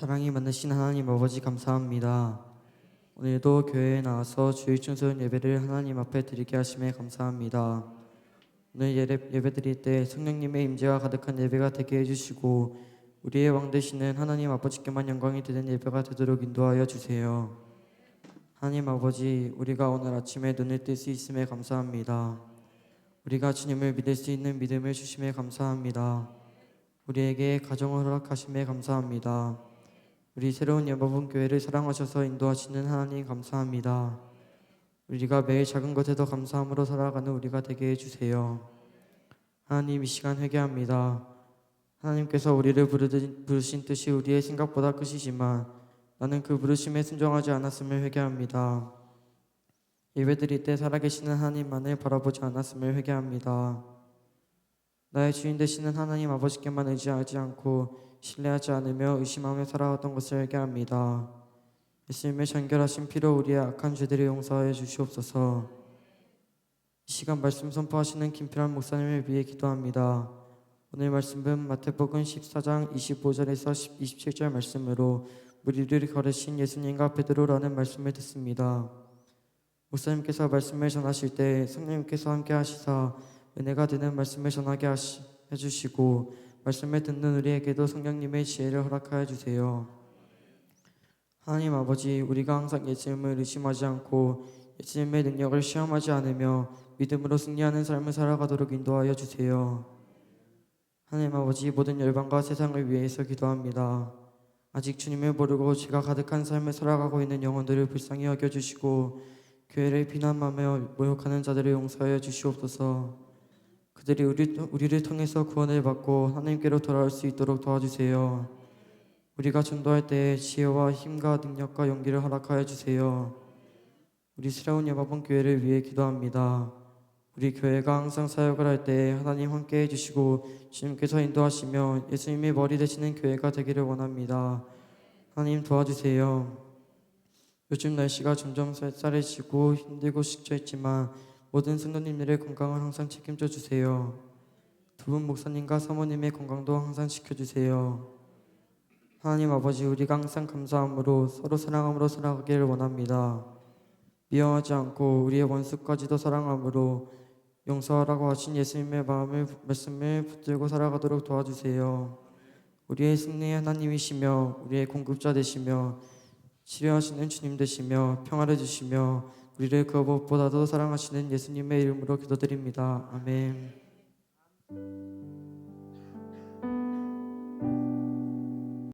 사랑이 많으신 하나님 아버지 감사합니다. 오늘도 교회에 나와서 주일 충성 예배를 하나님 앞에 드리게 하심에 감사합니다. 오늘 예배, 예배 드릴 때 성령님의 임재가 가득한 예배가 되게 해주시고 우리의 왕 되시는 하나님 아버지께만 영광이 되는 예배가 되도록 인도하여 주세요. 하나님 아버지 우리가 오늘 아침에 눈을 뜰 수 있음에 감사합니다. 우리가 주님을 믿을 수 있는 믿음을 주심에 감사합니다. 우리에게 가정을 허락하심에 감사합니다. 우리 새로운 여러분 교회를 사랑하셔서 인도하시는 하나님 감사합니다. 우리가 매일 작은 것에도 감사함으로 살아가는 우리가 되게 해주세요. 하나님 이 시간 회개합니다. 하나님께서 우리를 부르신 뜻이 우리의 생각보다 크시지만 나는 그 부르심에 순종하지 않았음을 회개합니다. 예배드릴 때 살아계시는 하나님만을 바라보지 않았음을 회개합니다. 나의 주인 되시는 하나님 아버지께만 의지하지 않고 신뢰하지 않으며 의심하며 살아왔던 것을 회개합니다. 예수님의 정결하신 피로 우리의 악한 죄들을 용서하여 주시옵소서. 이 시간 말씀 선포하시는 김필환 목사님을 위해 기도합니다. 오늘 말씀은 마태복음 14장 25절에서 27절 말씀으로 무리를 걸으신 예수님과 베드로라는 말씀을 듣습니다. 목사님께서 말씀을 전하실 때 성령님께서 함께 하시사 은혜가 되는 말씀을 전하게 하시, 해주시고 말씀을 듣는 우리에게도 성령님의 지혜를 허락하여 주세요. 하나님 아버지 우리가 항상 예수님을 의심하지 않고 예수님의 능력을 시험하지 않으며 믿음으로 승리하는 삶을 살아가도록 인도하여 주세요. 하나님 아버지 모든 열방과 세상을 위해서 기도합니다. 아직 주님을 모르고 죄가 가득한 삶을 살아가고 있는 영혼들을 불쌍히 여겨주시고 교회를 비난하며 모욕하는 자들을 용서하여 주시옵소서. 그들이 우리, 우리를 통해서 구원을 받고 하나님께로 돌아올 수 있도록 도와주세요. 우리가 전도할 때 지혜와 힘과 능력과 용기를 허락하여 주세요. 우리 새로운 여가본 교회를 위해 기도합니다. 우리 교회가 항상 사역을 할 때 하나님 함께 해주시고 주님께서 인도하시며 예수님이 머리 되시는 교회가 되기를 원합니다. 하나님 도와주세요. 요즘 날씨가 점점 쌀쌀해지고 힘들고 식혀있지만 모든 성도님들의 건강을 항상 책임져 주세요. 두 분 목사님과 사모님의 건강도 항상 지켜주세요. 하나님 아버지 우리가 항상 감사함으로 서로 사랑함으로 살아가기를 원합니다. 미워하지 않고 우리의 원수까지도 사랑함으로 용서하라고 하신 예수님의 마음을 말씀을 붙들고 살아가도록 도와주세요. 우리의 승리의 하나님이시며 우리의 공급자 되시며 치료하시는 주님 되시며 평화를 주시며 우리를 그 무엇보다도 사랑하시는 예수님의 이름으로 기도드립니다. 아멘.